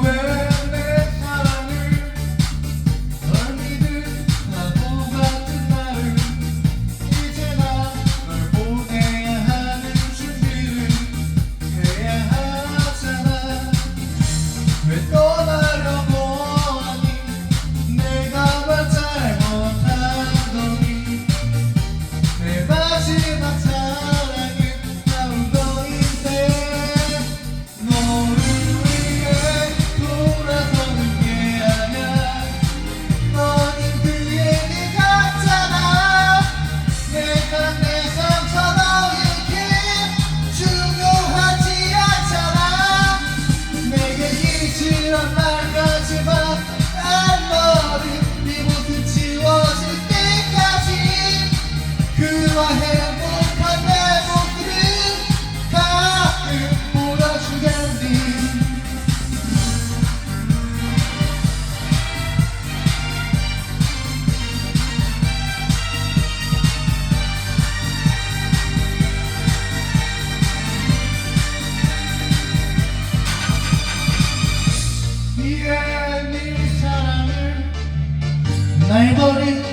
Whoever 나와 내 모습을 가끔 물어주겠니 네네 사랑을 날 버린